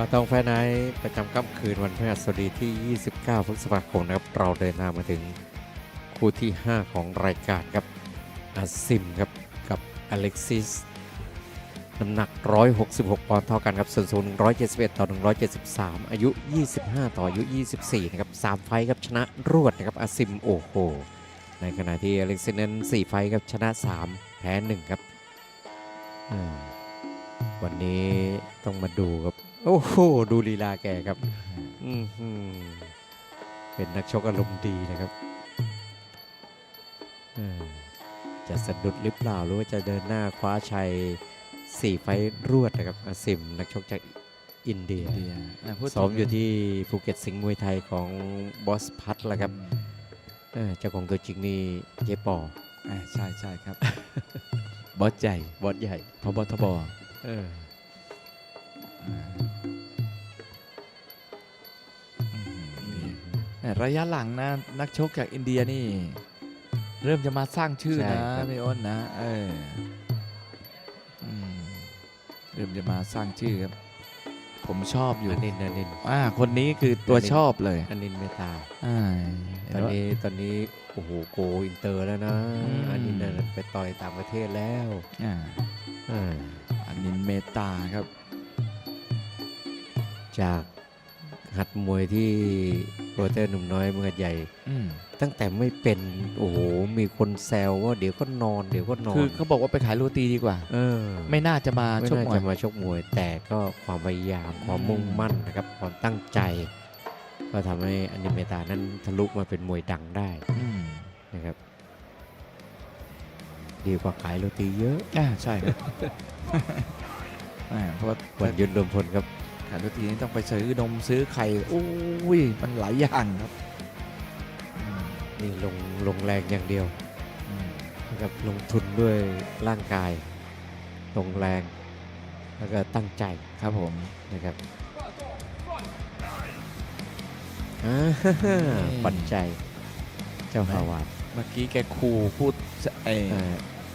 ปาตองแฟนไนท์ประจำค่ำคืนวันพฤหัสบดีที่ 29 พฤษภาคมนะครับ เราเดินทางมาถึงคู่ที่ 5 ของรายการครับอาซิมครับกับอเล็กซิสน้ำหนัก 166 ปอนด์เท่ากันครับ ส่วนสูง 171 ต่อ 173 อายุ 25 ต่ออายุ 24 นะครับ 3 ไฟครับชนะรวดนะครับอาซิมโอ้โห ในขณะที่อเล็กซิสนั้น 4 ไฟครับชนะ 3 แพ้ 1 ครับ วันนี้ต้องมาดูครับ โอ้โหดูลีลาแกครับอือหือเป็นนักชกอารมณ์ดีนะครับเออจะสะดุดหรือเปล่าหรือว่าจะเดินหน้าคว้าชัย4ไฟต์รวดนะครับอาซิมนักชกจากอินเดียเดียอะพูดถึงซ้อมอยู่ที่ภูเก็ตสิงห์มวยไทยของบอสพัทแล้วครับเออเจ้าของตัวจริงนี่เจ๊ปออ่าใช่ใช่ครับ บอสใหญ่บอสใหญ่พบทบเอออ่าอื ระยะหลังนะนักชกจากอินเดียนี่ เริ่มจะมาสร้างชื่อนะพี่อ้นนะเอออืมเริ่มจะมาสร้างชื่อครับ ผมชอบอยู่อันนินอันนินอ่าคนนี้คือตัวชอบเลยอันนินเมตาอ่าตอนนี้ตอนนี้โอ้โหโกอินเตอร์แล้วนะอืมอันนินน่ะไปต่อยต่างประเทศแล้วอ่าเอออันนินเมตาครับ จาก หัดมวยที่โปรเตอร์หนุ่มน้อยเมืองใหญ่อืมตั้งแต่ไม่เป็นโอ้โหมีคนแซวว่าเดี๋ยวก็นอนเดี๋ยวก็นอนคือเขาบอกว่าไปขายโรตีดีกว่า เออ ไม่น่าจะมาไม่ชกน่ามวยจะมาชกมวย แต่ก็ความพยายามความมุ่งมั่นนะครับความตั้งใจ ก็ทำให้อนิเมตานั้นทะลุมาเป็นมวยดังได้อืมนะครับ ดีกว่าขายโรตีเยอะอ่าใช่ครับอ่าเพราะว่าวันยุนรวมพลครับ ขายโรตีนี่ต้องไปซื้อนมซื้อไข่โอ้ยมันหลายอย่างครับอืมนี่ลงลงแรงอย่างเดียวอืมนะครับลงทุนด้วยร่างกายลงแรงแล้วก็ตั้งใจครับผมนะครับอ่าปันใจเจ้าฮาวาดเมื่อกี้แกคูพูดไอ้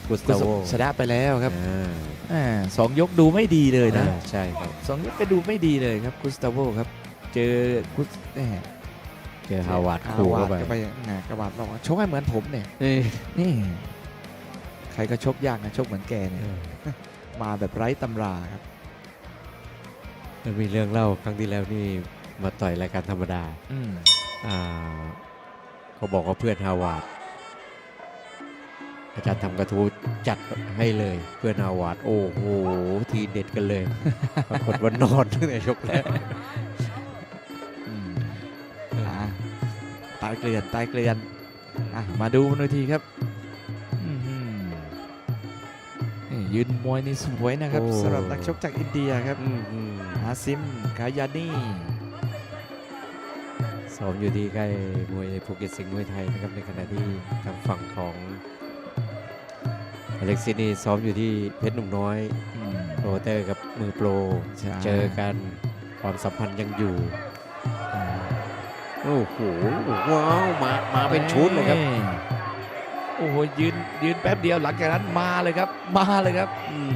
กุสกุตาศโวลชนะไปแล้วครับอ่าอ่าสองยกดูไม่ดีเลยนะอ่าใช่ครับ สองยกไปดูไม่ดีเลยครับกุสตาโวครับ เจอกุสแหมเจอฮาวาดคู่เข้าไปฮวดไปนะกระบาดบอกว่าชกให้เหมือนผมเนี่ยนี่นี่ใครก็ชกยากนะชกเหมือนแกเนี่ยมาแบบไร้ตำราครับมันมีเรื่องเล่าครั้งที่แล้วนี่มาต่อยรายการธรรมดา อืม อ่าเขาบอกว่าเพื่อนฮาวาด อาจารย์ทำกระทู้จัดให้เลยเพื่อนฮาวาดโอ้โหทีเด็ดกันเลยปรากฏว่านอนตั้งแต่ยกแรกอืมอะตายเกลือนตายเกลือนอะมาดูบนเวทีครับอื้อหือนี่ยืนมวยนี่สวยนะครับโอ้สำหรับนักชกจากอินเดียครับอืมอืมอาซิมกายานีซ้อมอยู่ที่ค่ายมวยภูเก็ตสิงห์มวยไทยนะครับในขณะที่ทางฝั่งของอ เล็กซิสนี่ซ้อมอยู่ที่เพชรหนุ่มน้อยอืมโปรโมเตอร์กับมือโปรใช่เจอกันความสัมพันธ์ยังอยู่โอ้โหว้าวมามาเป็นชุดเลยครับโอ้โหยืนยืนแป๊บเดียวหลังจากนั้นมาเลยครับ มาเลยครับอืม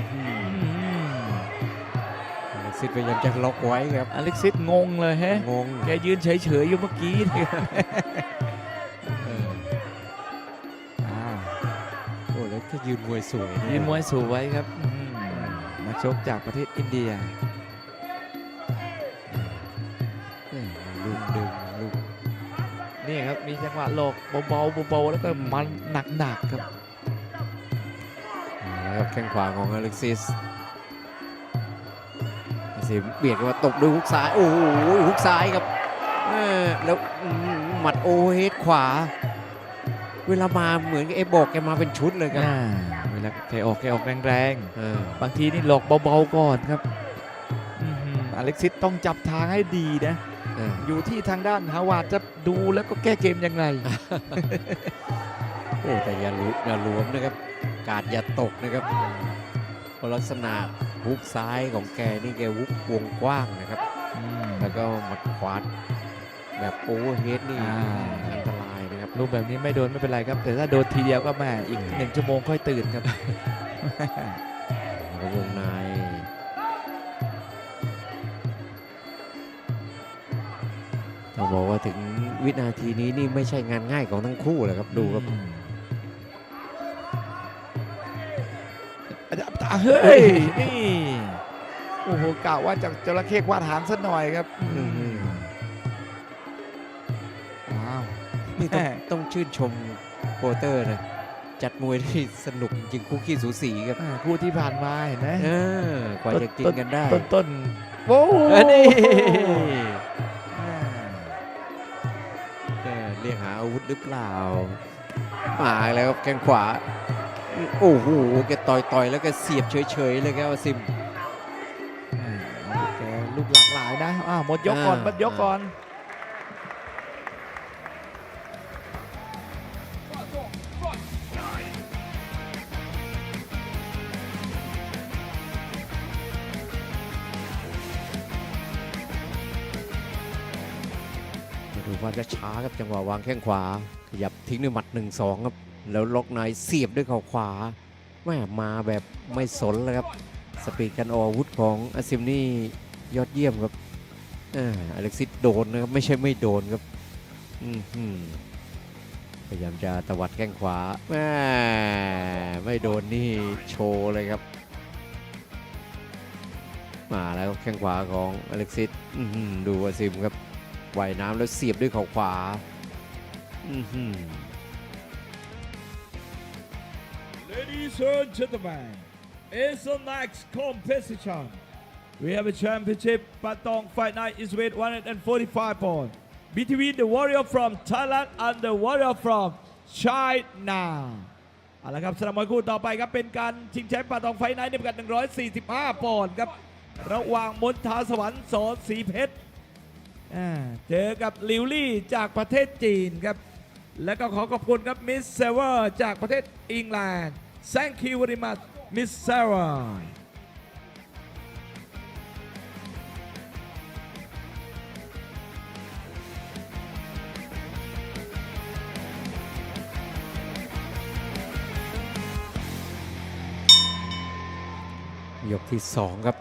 อเล็กซิสพยายามจะล็อกไว้ครับอเล็กซิสงงเลยแฮะงงแกยืนเฉยๆอยู่เมื่อกี้นี่ค โอ้แล้วก็ยืนมวยสวยะยืนมวยสวยครับอืมนักชกจากประเทศอินเดียเออลูกดึงลูกนี่ครับมีจังหวะหลอกเบาๆเบาๆแล้วก็มันหนักๆครับเอาละครับแข้งขวาของอเล็กซิสอาซิมเบียดเข้ามาตบด้วยฮุกซ้าย โอ้โหฮุกซ้ายครับเออแล้วอืมหมัดโอเฮดขวา เวลามาเหมือนกับเอบอกแกมาเป็นชุดเลยครับอ่าเวลาแกออกแกออกแรงเออๆ บางทีนี่หลอกเบาๆก่อนครับอื้อหืออเล็กซิสต้องจับทางให้ดีนะ เอออยู่ที่ทางด้านฮาวาดจะดูแล้วก็แก้เกมยังไง โอ้แต่อย่าลุอย่าหลวมนะครับ กาดอย่าตกนะครับเพราะลักษณะฮุกซ้ายของแกนี่แกฮุกวงกว้างนะครับ แล้วก็หมัดขวาแบบโอเวอร์เฮดนี่อ่า อันตรา ยนะครับรูปแบบนี้ไม่โดนไม่เป็นไรครับ แต่ถ้าโดนทีเดียวก็แม่อีกหนึ่งชั่วโมงค่อยตื่นครับแล้ววงในต้องบอกว่าถึงวินาทีนี้นี่ไม่ใช่งานง่ายของทั้งคู่เลยครับดูครับอืมอาจารย์ตาเฮ้ยนี่โอ้โหกล่าวว่าจากจระเข้ควาดหางสักหน่อยครับ นี่ต้องแม่ต้องชื่นชมโปรเตอร์นะจัดมวยที่สนุกจริงคู่ขี้สูสีครับอ่าคู่ที่ผ่านมาเห็นไหมเออกว่าจะกินกันได้ ต้นต้นโอ้เออนี่อ่าเออเรียกหาอาวุธหรือเปล่ามาแล้วครับแข้งขวา โอ้โหแกต่อยต่อยแล้วก็เสียบเฉยๆเลยครับอาซิมอ่าแกลูกหลากหลายนะอ้าวหมดยกก่อนอ่าหมดยกก่อน มาดูว่าจะช้าครับจังหวะวางแข้งขวา ขยับทิ้งด้วยหมัด1นสองครับ แล้วล็อกในเสียบด้วยเข่าขวาแม่มาแบบไม่สนเลยครับ สปีดการออาวุธของอาซิมนี่ยอดเยี่ยมครับอเล็กซิสโดนนะครับไม่ใช่ไม่โดนครับพยายามจะตวัดแข้งขวาแม่ไม่โดนนี่โชว์เลยครับ มาแล้วแข้งขวาของอเล็กซิสดูอาซิมครับ ว่ายน้ำแล้วเสียบด้วยเขาขวาอื้อหือ Ladies and gentlemen, it's the next competition. We have a championship Patong Fight Night is weight 145 pounds between the warrior from Thailand and the warrior from China. เอาละครับสนามมวยคู่ต่อไปครับ เป็นการชิงแชมป์ปาตองไฟไนท์ในพิกัด 145 ปอนด์ครับ ระหว่างมนทาสวรรค์สอสีเพชร อ่าเจอกับลิวลี่จากประเทศจีนครับ และก็ขอขอบคุณครับมิสเซเวอร์จากประเทศอังกฤษ Thank you very much Miss Sarah ยกที่ 2 ครับ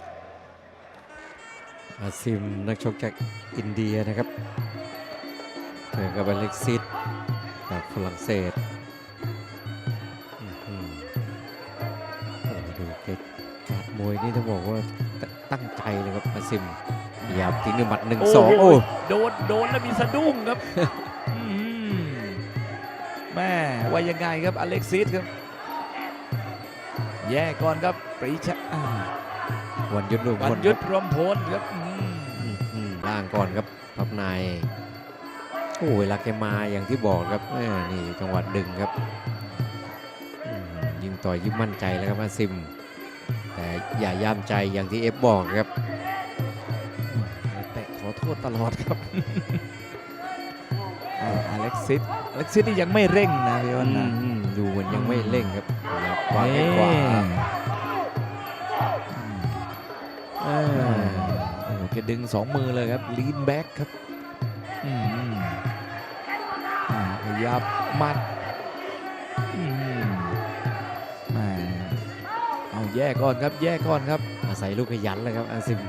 อาซิมนักชกจากอินเดียนะครับเจอกับอเล็กซิสจากฝรั่งเศสอื้อหือโอ้ดูเกตการดมวยนี่ต้องบอกว่าตตั้งใจเลยครับอาซิมพยายามทิ้งด้วยหมัดหนึ่งสองโอ้โอ้โหโดนโดนแล้วมีสะดุ้งครับอืมแม่ว่ายังไงครับอเล็กซิสครับ แย่ก่อนครับปรีชาอ่า วันยุทธลูกวันพลยุทธรวมพลครับอืมอื้อหือล่างก่อนครับพับในโอ้เวลาแกมาอย่างที่บอกครับแม่นี่จังหวัดดึงครับอื้อหือยิงต่อยยิ่งมั่นใจแล้วครับอาซิม แต่อย่าย่ามใจอย่างที่เอฟบอกครับแต่ขอโทษตลอดครับอ่าอเล็กซิสอเล็กซิสนี่ยังไม่เร่งนะพี่อ้นนะอืมดูเหมันยังไม่เร่งครับอยากวางแข้งขวา กดึงสองมือเลยครับลีนแบ็กครับอืมอ่าขยับหมัดอืมแหม่เอาแยกก่อนครับ แยกก่อนครับ อาศัยลูกขยันเลยครับอาซิม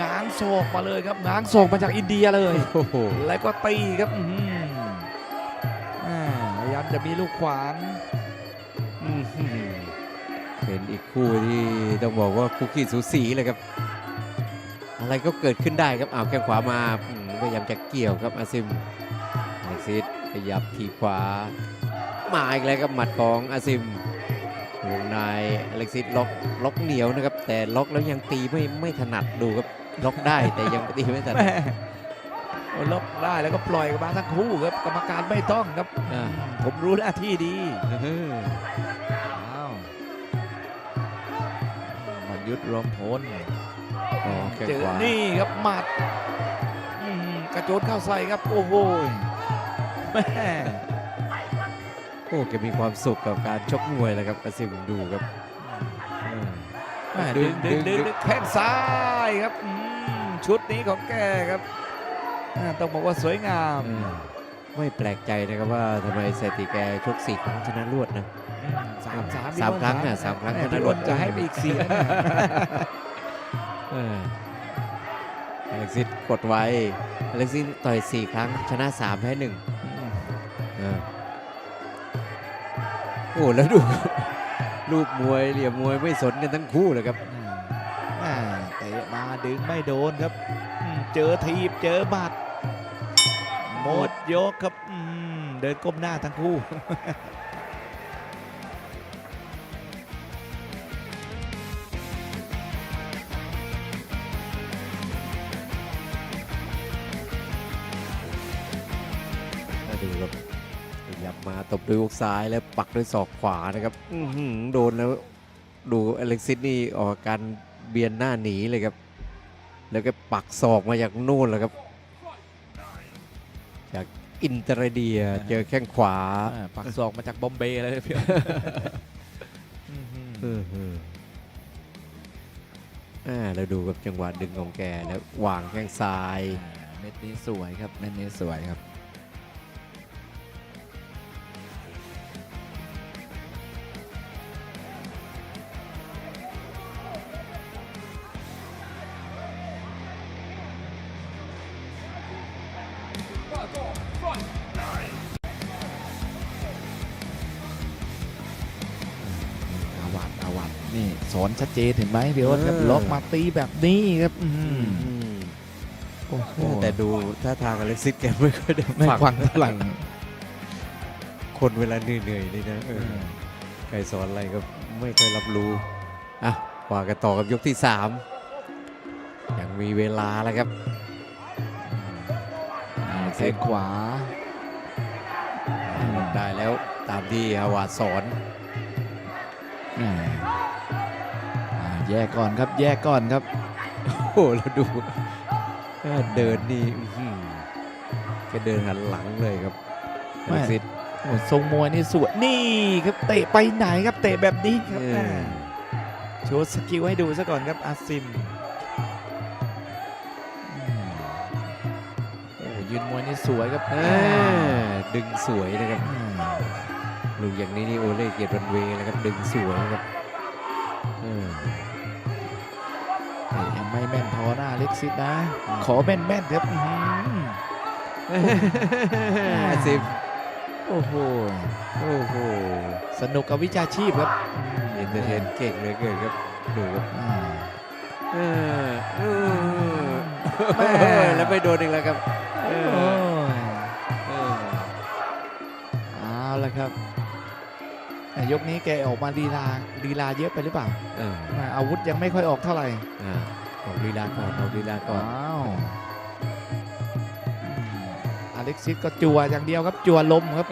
ง้างโศกมาเลยครับง้างโศกมาจากอินเดียเลยโอ้โหแล้วก็ตีครับอื้อหืออ่าพยายามจะมีลูกขวางอื้อหือ เป็นอีกคู่ที่ต้องบอกว่าคู่ขี้สูสีเลยครับ อะไรก็เกิดขึ้นได้ครับเอาวแข้งขวามาอืมพยายามจะเกี่ยวครับอาซิมอเล็กซิสขยับทีขวา มาอีกแล้วครับหมัดของอาซิมวงในอเล็กซิสล็อกล็อกเหนียวนะครับ แต่ล็อกแล้วยังตีไม่ไม่ถนัดดูครับล็อกได้แต่ยังตีไม่ถนัแม่ดโอ้ล็อกได้แล้วก็ปล่อยมาทั้งคู่ครับกรรมการไม่ต้องครับอ่าผมรู้หน้าที่ดี ยุทธรวมพลอ๋อแข้งเจอขวานี่ครับหมัดอืมกระโจนเข้าใส่ครับ โอ้โหแม่โอ้แกมีความสุขกับการชกมวยเลยครับอาซิมดูครับอืมแม่ดึงดึงดึงดึงแข้งซ้ายครับอืมชุดนี้ของแกครับอ่าต้องบอกว่าสวยงาม อืมไม่แปลกใจนะครับว่าทำไมสถิติแกชกสี่ครั้งชนะรวดนะ สามสามสามครั้งน่ะสามครั้งแม่ชนะพี่รวอ้ดนจะให้ไปอีกสี่นะเอออเล็กซิสกดไว้อเล็กซิสต่อย4ครั้งชนะ3แพ้1อ่าโอ้แล้วดูรูปมวยเหลี่ยมมวยไม่สนกันทั้งคู่เลยครับอ่าเตะมาดึงไม่โดนครับอืมเจอทีบเจอบัดหมดยกครับอืมเดินก้มหน้าทั้งคู่ ตบด้วยฮุกซ้ายแล้วปักด้วยศอกขวานะครับอื้อหือโดนแล้วดูอเล็กซิสนี่ออกอาการเบียนหน้าหนีเลยครับ แล้วก็ปักศอกมาจากนู่นแหละครับ จากอินเตอร์เดียเจอแข้งขวาอ่าปักศอกมาจากบอมเบย์เลยพี่อื้อหืออื้อหืออ่าแล้วดูกับจังหวะดึงของแกแล้ววางแข้งซ้ายอ่าเม็ดนี้สวยครับเม็ดนี้สวยครับ นี่สอนชัดเจนเห็นไหมพี่โอ๊ตครับเออล็อกมาตีแบบนี้ครับอื้อหืออืมโอ้โหแต่ดูท่าทางอเล็กซิสแกไม่ค่อยได้ไม่ฟังฟังเท่าไหร่คนเวลาเหนื่อยๆนี่นะเออใครสอนอะไรก็ไม่ค่อยรับรู้อะว่ากันต่อกับยกที่ 3 ยังมีเวลาแล้วครับเซนขวาได้แล้วตามที่ฮาวาดสอน แหม่อ่าแยกก่อนครับ แยกก่อนครับ โอ้โหแล้วดูเออเดินนี่อื้อหือแกเดินหันหลังเลยครับอไม่เล็กซิสโอ้ทรงมวยนี่สวยนี่ครับเตะไปไหนครับเตะแบบนี้ครับเอแหม่อโชว์สกิลให้ดูซะก่อนครับอาซิมอืมโอ้ยืนมวยนี่สวยครับอ่าดึงสวยนะครับอืมลูกอย่างนี้นี่โอเล่เกียรติรันเวย์นะครับดึงสวยนะครับ กซิดนะ ขอแม่นแม่นๆครับอื้อหืออาซิมโอ้โห โอ้โห สนุกกับวิชาชีพครับเอนเตอร์เทนเก่งเลยเกินครับ ดูครับแม่แล้วไปโดนอีกแล้วครับเอาละครับแต่ยกนี้แกออกมาลีลาลีลาเยอะไปหรือเปล่าอาวุธยังไม่ค่อยออกเท่าไหร่ อ่าออกลีลาก่อนออกลีลาก่อนว้าวอืมอเล็กซิสก็จัวอย่างเดียวครับจัวลมครับ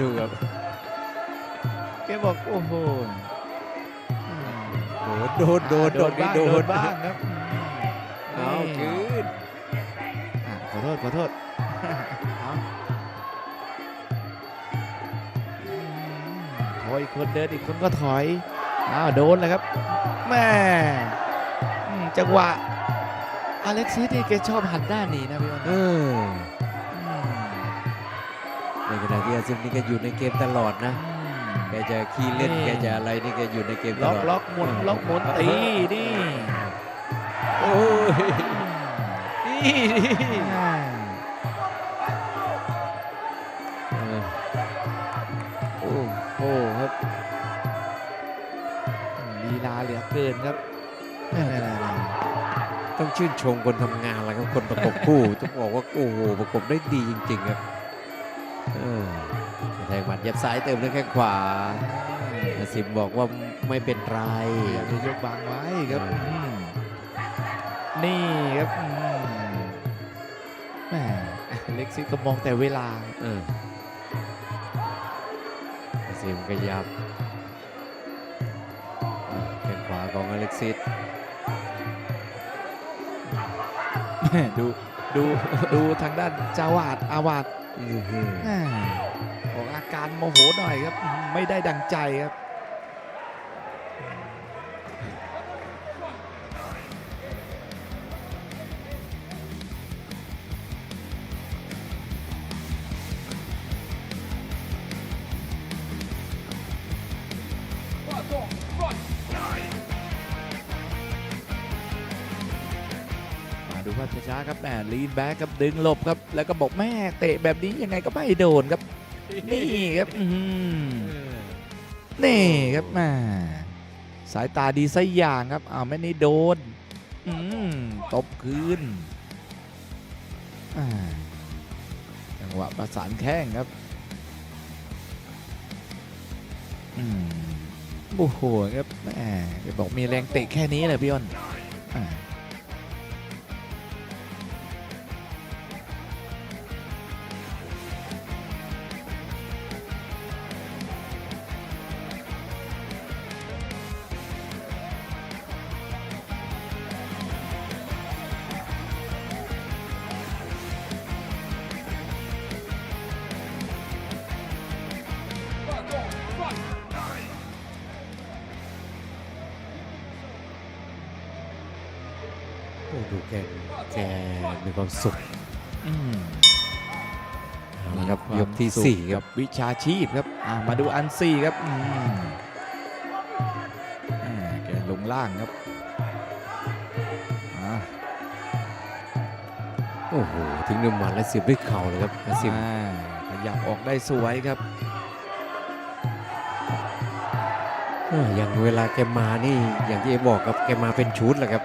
ดูครับแกบอกโอ้โหอืมโดนโดนโดนโดนบ้างโดโดนนบ้างครับอืมเอานี่คืนอะขอโทษขอโทษเอาอืมพออีกคนเดินอีกคนก็ถอยอ้าวโดนเลยครับแม่อืม จังหวะอเล็กซิสนี่แกชอบหันหน้าหนีนะพี่อ้นเอออืมในขณะที่อาซิมนี่ก็อยู่ในเกมตลอดนะแกจะขี้เล่นนี่แกจะอะไรนี่แกอยู่ในเกมตล็อกลอดล็อกหมุนล็อกหมุนตีนี่โอ้ยนี่นี่อ่าเออโอ้โหครับลีลาเหลือเกินครับแม่ๆ ต้องชื่นชมคนทำงานแล้วครับคนประกบคู่ ต้องบอกว่าโอ้โหประกบได้ดีจริง ๆ ครับเออแทงหมัดยับซ้ายเติมด้วยแข้งขวาๆอาซิมบอกว่าไม่เป็นไรอยากจะยกบางไว้ครับอืมอืมนี่ครับอืมแหมเล็กซิสก็มองแต่เวลาเอออาซิมขยับอะแข้งขวาของอเล็กซิสดูดูดูทางด้านจาวาดอาวาดอื้อหือแหมออกอาการโมโหหน่อยครับอืมไม่ได้ดังใจครับ ลีนแบ็กครับดึงหลบครับ แล้วก็บอกแม่เตะแบบนี้ยังไงก็ไม่โดนครับ นี่ครับอื้อหือนี่ครับแม่สายตาดีสัอย่างครับอ้าวแม่นี่โดนอืมตบคืนจังหวะประสานแข้งครับอืมโอ้โหครับแหม่บอกมีแรงเตะแค่นี้เลยพี่อ้นอ่า ดูแกแกมีความสุขอืมเอาละครับมีวามยกที่สุขสี่ครับ วิชาชีพครับอะมาดูอันสี่ครับอืมอ่าแกลงล่างครับอ่าโอ้โหทิ้งด้วยหมัดและเสียบด้วยเข่าเลยครับอาซิมอ่าขยับออกได้สวยครับ เอ้ออย่างเวลาแกมานี่อย่างที่เอบอกครับแกมาเป็นชุดแหละครับ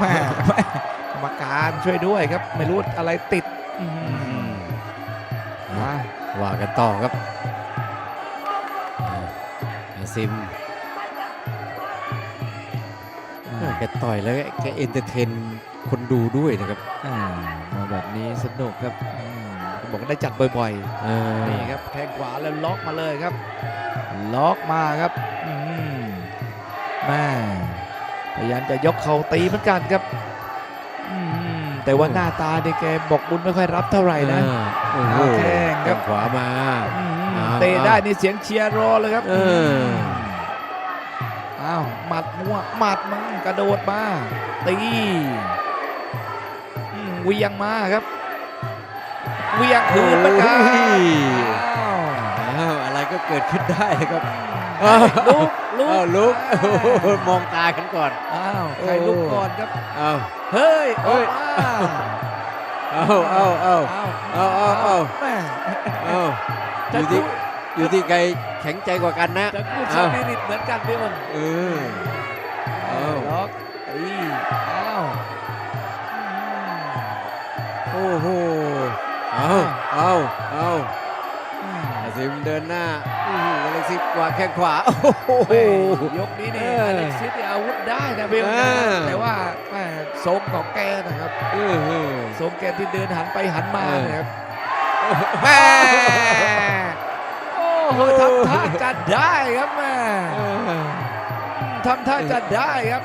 แม่แม่กรรมการช่วยด้วยครับ ไม่รู้อะไรติดอืมอ่าว่ากันต่อครับอ่าอาซิมเอ้อแกต่อยแล้วแกเอนเตอร์เทนคนดูด้วยนะครับอ่ามาแบบนี้สนุกครับอืมบอกว่าได้จัดบ่อยๆเออนี่ครับแข้งขวาแล้วล็อกมาเลยครับ ล็อกมาครับอืมแม่ พยายามจะยกเข่าตีเหมือนกันครับอืมแต่ว่าหน้าตาเนี่ยแกบอกบุญไม่ค่อยรับเท่าไหร่นะอ่าโอ้โหเอาแข้งครับขวามาอืมเอาเตะได้นี่เสียงเชียร์รอเลยครับเออมอ้าวหมัดมั่วหมัดมึงกระโดดมาตีอืมเหวียงมาครับเหวียงคืนเหมือนกันโอ้ยอ้าวอ้าวอะไรก็เกิดขึ้นได้ครับอ้าวลุก ลุกอ้าวลุกโอ้โหมองตากันก่อน อ้าวใครลุกก่อนครับอ้าวเฮ้ยเฮ้ออยกมาอ้าวอ้าวอ้าวอ้าวอ้าวอ้าวอ้าวแม่อ้าวอจะยู่ที่พูดอยู่ที่ใครแข็งใจกว่ากันนะจะพูดสอ้าวปิริตเหมือนกันพี่มันเอออ้าวล็อกตีอ้าวโอ้โหอ้าวอ้าวอ้าวอืมอา ซิมเดินหน้าอื้อหืออเล็กซิสวางแข้งขวา โอ้โหแม่ยกนี้นี่เอออเล็กซิสนี่อาวุธได้นะเบลเอนะอแต่ว่าแม่ทรงของแกนะครับอื้อหือ ทรงแกที่เดินหันไปหันมาเออเนี่ยครับแม่โอ้โหทำท่าจะได้ครับแม่เออ ทำท่าจะได้ครับ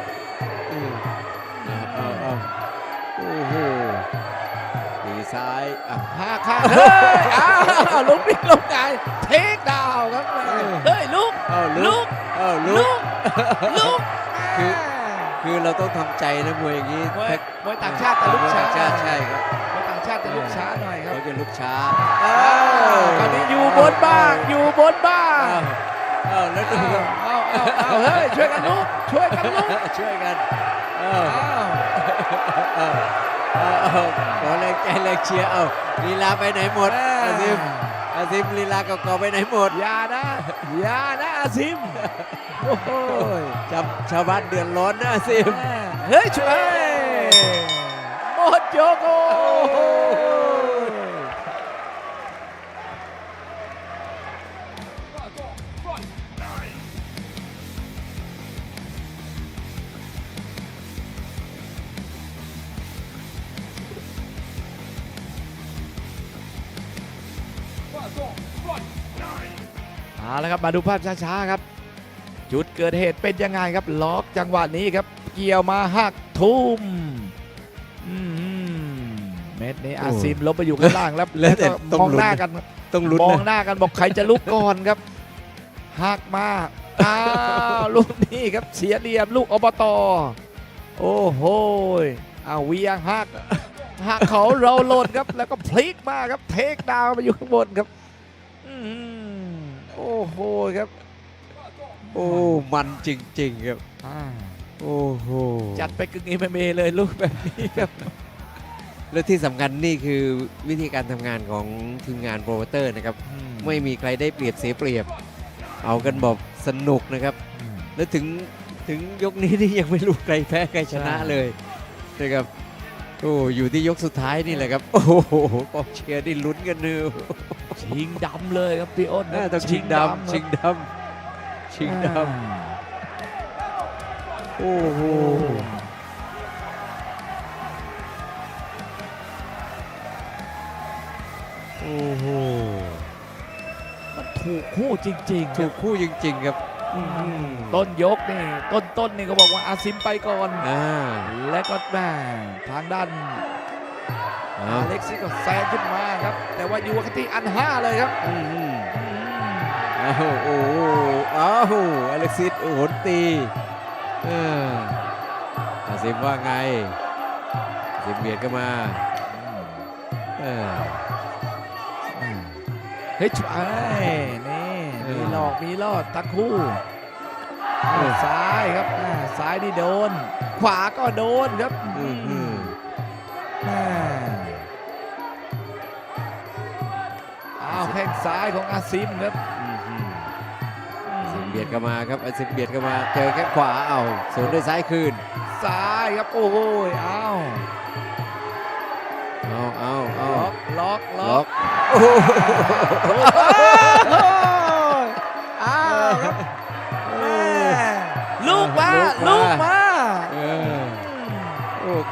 ซ้ายอะห้าข้างเฮ้ยอ้าวลุกนี่ลุกไงเทคดาวน์ครับแม่เออเฮ้ยลุกเอาลุลุกกเอาลุลุก กลุกคือ คือเราต้องทำใจนะมวยอย่างนี้มวยถ้ามวยต่างชาติแต่ลุกช้าใช่ใช่ครับมวยต่างชาติแต่ลุกช้าหน่อยครับเขาจะลุกช้าอ้าวคราวนี้อยู่บนบ้างอยู่บนบ้าง อ้าวอ้าวแล้วดูครับ เอาเอาเอาเฮ้ยช่วยกันลุกช่วยกันลุกช่วยกันอ้าวอ้าวอ้าวอ้าวอ้าว ขอแรงใจแรงเชียร์เอาลีลาไปไหนหมดอาซิมอาซิมลีลาเก่าๆไปไหนหมดอย่านะอย่านะอาซิมโอ้โหชาวชาวบ้านเดือดร้อนนะอาซิมเฮ้ยช่วยหมดโยกโอ้ โหเอาละครับ มาดูภาพช้าๆครับ จุดเกิดเหตุเป็นยังไงครับ ล็อกจังหวะนี้ครับ เกี่ยวมาหักทุ่มอืมเม็ดนี้อาซิมลบไปอยู่ข้างล่างแล้วแล้วแต่ก็ต้องมองลุ้นหน้ากันต้องลุ้นมองนะหน้ากันบอกใครจะลุกก่อนครับหักมาอ้าวลูกนี้ครับเสียเหลี่ยมลูกอบตโอ้โหเอาเวียงหักหักเขาเราหล่นครับ แล้วก็พลิกมาครับเทคดาวน์ไปอยู่ข้างบนครับ อืม โอ้โหครับ โอ้มันจริงๆครับอ่าโอ้โหจัดไปกึ่งเอ็มเอเลยลูกแบบนี้ครับแล้วที่สำคัญนี่คือวิธีการทำงานของทีมงานโปรโมเตอร์นะครับ ไม่มีใครได้เปรียบเสียเปรียบ เอากันแบบสนุกนะครับอืมแล้วถึงถึงยกนี้นี่ยังไม่รู้ใครแพ้ใครชนะใช่เลยนะครับโอ้อยู่ที่ยกสุดท้ายนี่แหละครับ โอ้โหกองเชียร์นี่ลุ้นกันเนื้อ ชิงดำเลยครับพี่อ้นน่านะต้องชิงดำคชิรับงดำชิงดอ่าำโอ้โหโอ้โหมันถูกคู่จริงๆคถูรับกคู่จริง ๆ ครับอืมต้นยกนี่ต้นต้นนี่ก็บอกว่าอาซิมไปก่อนอ่าและก็แม่ทางด้านเอาอเล็กซี่ก็แซงขึ้นมาครับ แต่ว่าอยู่กันที่อันห้าเลยครับอืมเอาโอ้โหอ้าวอเล็กซิสโอ้โหตีเอออาซิมว่าไงอาซิมเบียดเข้ามาเออเฮ้ยช่วยนี่เอมีอหลอกมีรอดทั้งคู่เออซ้ายครับอ่าซ้ายนี่โดน ขวาก็โดนครับ แข้งซ้ายของอาซิมครับอืมอืมอาซิมเบียดเข้ามาครับอาซิมเบียดเข้ามาเจอแค่ขวาเอาสวนด้วยซ้ายคืน ซ้ายครับโอ้โหอ้าวเอาเอาเอาล็อกล็อกล็ล็ออกกโอ้โหอ้าวครับแม่ลูกมาลูลูกกมามาเออโอ้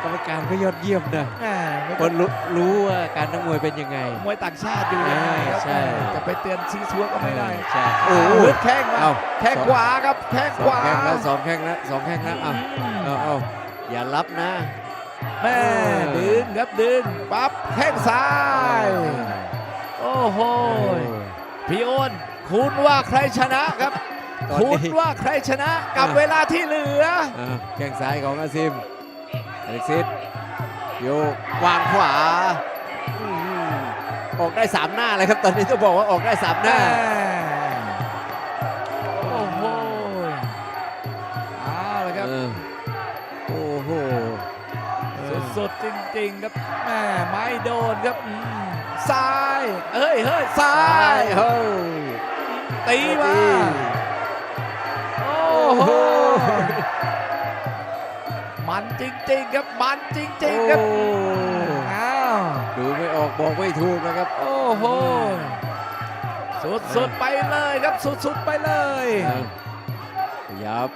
กรรมการก็ยอดเยี่ยมนะแม่ไม่คต้อนงรู้รู้ว่าการนักมวยเป็นยังไง มวยต่างชาติอยู่ยังไงครับใช่จะไปเตือนซีซัวก็ไม่ได้ใช่โอ้โอ้โหโหแข้งมาเอาแข้งขวาครับแข้งสของวาแข้งแล้วสองแข้งแล้วสองแข้งแล้วเอาอืมเอาเอาอย่ารับนะแม่เออดึงครับดึงปั๊บแข้งซ้าย โอ้โหโอ้พี่โอนคุณว่าใครชนะครับตอนคุณนี้ว่าใครชนะกับอะเวลาที่เหลืออ่าแข้งซ้ายของอาซิม อเล็กซิสโยกวางขวาอืมออกได้สามหน้าเลยครับ ตอนนี้ต้องบอกว่าออกได้สามหน้าโอ้โหเอาละครับเออโอ้โหเออสุดๆจริงๆครับแม่ไม่โดนครับอืมซ้ายเอ้ยเฮ้ยซ้าซ้ายยเฮ้ยตีมาโอ้โห มันจริง ๆ ครับมันจริง ๆ ครับโอ้อ้าวดูไม่ออกบอกไม่ถูกนะครับ โอ้โหสุดๆไปเลยครับสุดๆไปเลยเอาขยับ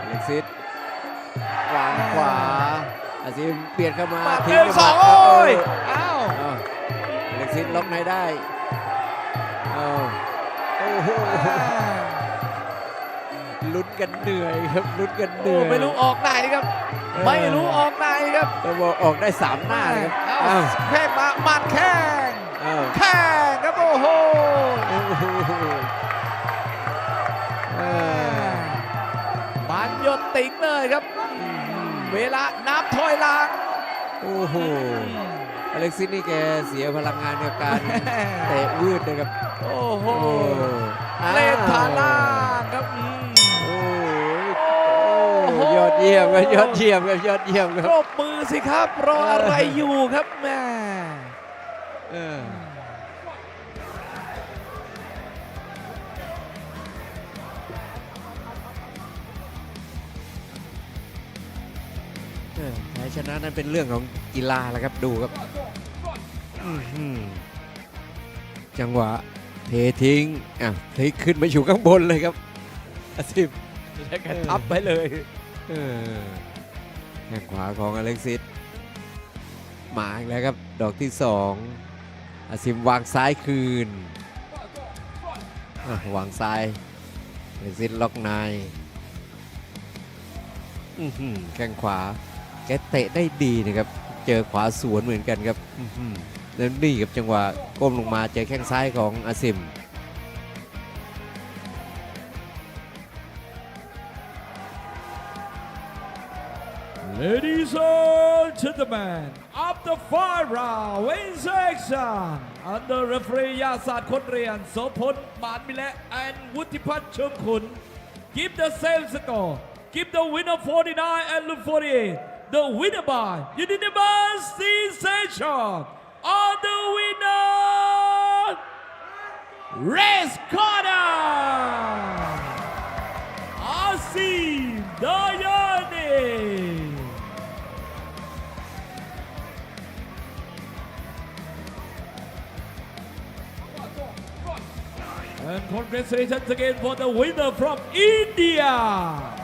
อเล็กซิสวางขวาอาซิมเปลี่ยนเข้ามามาทิ้เกินเข้าสองมาโอ้ยเอ้าวเอาอเล็กซิสล็อกในได้เอาโอ้โห ลุ้นกันเหนื่อยครับลุ้นกันเหโอ้นื่อยไม่รู้ออกไหนครับ ไม่รู้ออกไหนครับต้องบอกออกได้สามหน้าเลยครับเอ้าอ้าวแข้งมาหมัดแข้งอ้าวแข้งครับโอ้โหโอ้โหเออมันหยดติ๋งเลยครับ เวลานับถอยหลังโอ้โหอเล็กซิสนี่แกเสียพลังงานกับการเตะวืดนะครับโอ้โห โอ้ เล่นฐานล่างครับอืมโอ้ยโอ้โหยอดเยี่ยมครับยอดเยี่ยมครับยอดเยี่ยมคปรับรบมือสิครับ รออะไรอยู่ครับแม่เออเออแพ้ชนะนั้นเป็นเรื่องของกีฬาแล้วครับดูครับอื้อหือจังหวะเททิ้งอะพลิกขึ้นไปอยู่ข้างบนเลยครับอาซิมแล้วก็ทับไปเลยเออ แข้งขวาของอเล็กซิสมาอีกแล้วครับ ดอกที่สองอาซิมวางซ้ายคืนวางซ้ายอเล็กซิสล็อกในอื้อหือแข้งขวาแกเตะได้ดีนะครับ เจอขวาสวนเหมือนกันครับแล้วนี่กับจังหวะก้มลงมาเจอแข้งซ้ายของอาซิม Ladies and gentlemen, after the round in section, under referee ยาศาสตร์คนเรียนโสพลหมานมิและ and วุฒิพัฒน์เชิมขุน give the same score. Give the winner 49 and 48 the winner by unanimous decision. on the winner? Race Corner. And congratulations again for the winner from India.